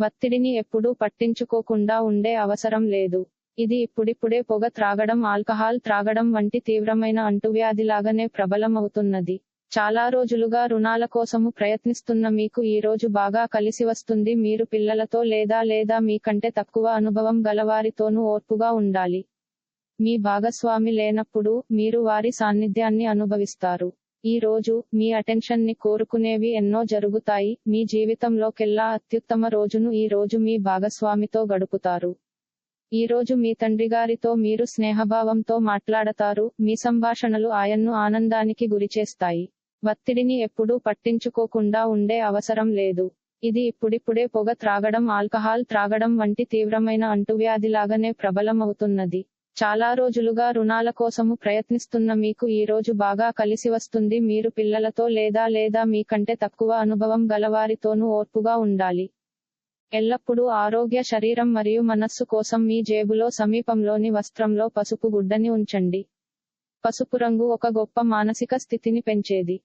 ఒత్తిడిని ఎప్పుడూ పట్టించుకోకుండా ఉండే అవసరం లేదు. ఇది ఇప్పుడిప్పుడే పొగ త్రాగడం ఆల్కహాల్ త్రాగడం వంటి తీవ్రమైన అంటువ్యాధిలాగానే ప్రబలమవుతున్నది. చాలా రోజులుగా రుణాల కోసము ప్రయత్నిస్తున్న మీకు ఈ రోజు బాగా కలిసి వస్తుంది. మీరు పిల్లలతో లేదా లేదా మీకంటే తక్కువ అనుభవం గలవారితోనూ ఓర్పుగా ఉండాలి. మీ భాగస్వామి లేనప్పుడు మీరు వారి సాన్నిధ్యాన్ని అనుభవిస్తారు. ఈ రోజు మీ అటెన్షన్ని కోరుకునేవి ఎన్నో జరుగుతాయి. మీ జీవితంలోకెల్లా అత్యుత్తమ రోజును ఈ రోజు మీ భాగస్వామితో గడుపుతారు. ఈ రోజు మీ తండ్రి గారితో మీరు స్నేహభావంతో మాట్లాడతారు. మీ సంభాషణలు ఆయన్ను ఆనందానికి గురిచేస్తాయి ఒత్తిడిని ఎప్పుడూ పట్టించుకోకుండా ఉండే అవసరం లేదు. ఇది ఇప్పుడిప్పుడే పొగ త్రాగడం ఆల్కహాల్ త్రాగడం వంటి తీవ్రమైన అంటువ్యాధిలాగానే ప్రబలమవుతున్నది. చాలా రోజులుగా రుణాల కోసము ప్రయత్నిస్తున్న మీకు ఈ రోజు బాగా కలిసి వస్తుంది. మీరు పిల్లలతో లేదా లేదా మీకంటే తక్కువ అనుభవం గలవారితోనూ ఓర్పుగా ఉండాలి. ఎల్లప్పుడూ ఆరోగ్య శరీరం మరియు మనస్సు కోసం మీ జేబులో సమీపంలోని వస్త్రంలో పసుపు గుడ్డని ఉంచండి. పసుపు రంగు ఒక గొప్ప మానసిక స్థితిని పెంచేది.